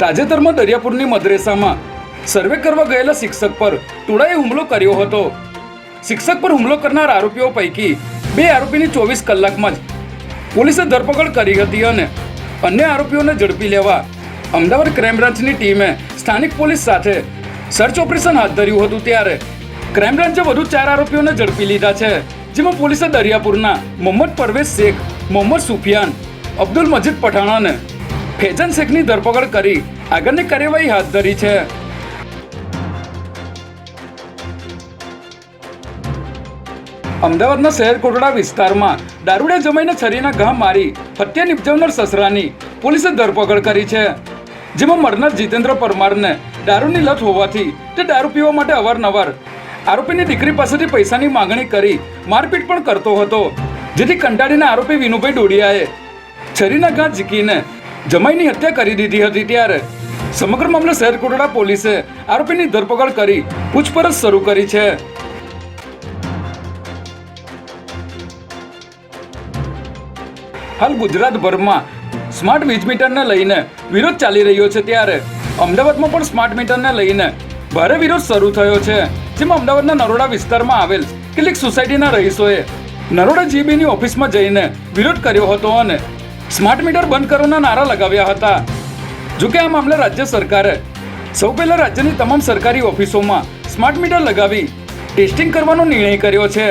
તાજેતરમાં દરિયાપુરની મદ્રેસામાં સર્વે કરવા ગયેલા શિક્ષક પર ટોળાએ હુમલો કર્યો હતો. શિક્ષક પર હુમલો કરનાર આરોપીઓ પૈકી બે આરોપીની ચોવીસ કલાકમાં જ પોલીસે ધરપકડ કરી હતી અને અન્ય આરોપીઓને ઝડપી લેવા અમદાવાદ ક્રાઇમ બ્રાન્ચની ટીમે સ્થાનિક પોલીસ સાથે સર્ચ ઓપરેશન હાથ ધર્યું હતું ત્યારે ક્રાઇમ બ્રાન્ચે વધુ ચાર આરોપીઓને ઝડપી લીધા છે, જેમાં પોલીસે દરિયાપુરના મોહમ્મદ પરવેઝ શેખ, મોહમ્મદ સુફિયાન, અબ્દુલ મજીદ પઠાણ અને ફેજન શેખની ધરપકડ કરી. આગળની કાર્યવાહી હાથ ધરી છે. અમદાવાદના શહેર કોટડા વિસ્તારમાં દારૂડે જમાઈને છરીના ઘા મારી હત્યા નિપજાવનાર સસરાની પોલીસે ધરપકડ કરી છે. જેમાં મરનાર જીતેન્દ્ર પરમારને દારૂની લત હોવાથી તે દારૂ પીવા માટે અવારનવાર આરોપીની દીકરી પાસેથી પૈસાની માંગણી કરી મારપીટ પણ કરતો હતો. જેથી કંટાળીને આરોપી વિનુભાઈ ડોડિયાએ છરીના ઘા ઝીકીને જમાઈની હત્યા કરી દીધી હતી ત્યારે સમગ્ર મામલે શહેર કોટડા પોલીસે આરોપીની ધરપકડ કરી પૂછપરછ શરૂ કરી છે. હાલ ગુજરાતભરમાં સ્માર્ટ વીજ મીટરને લઈને વિરોધ ચાલી રહ્યો છે ત્યારે અમદાવાદમાં પણ સ્માર્ટ મીટરને લઈને ભારે વિરોધ શરૂ થયો છે, જેમાં અમદાવાદના નરોડા વિસ્તારમાં આવેલ કેટલીક સોસાયટીના રહીશોએ નરોડા જીબીની ઓફિસમાં જઈને વિરોધ કર્યો હતો અને સ્માર્ટ મીટર બંધ કરવાના નારા લગાવ્યા હતા. જોકે આ મામલે રાજ્ય સરકારે સૌ પહેલા રાજ્યની તમામ સરકારી ઓફિસોમાં સ્માર્ટ મીટર લગાવી ટેસ્ટિંગ કરવાનો નિર્ણય કર્યો છે.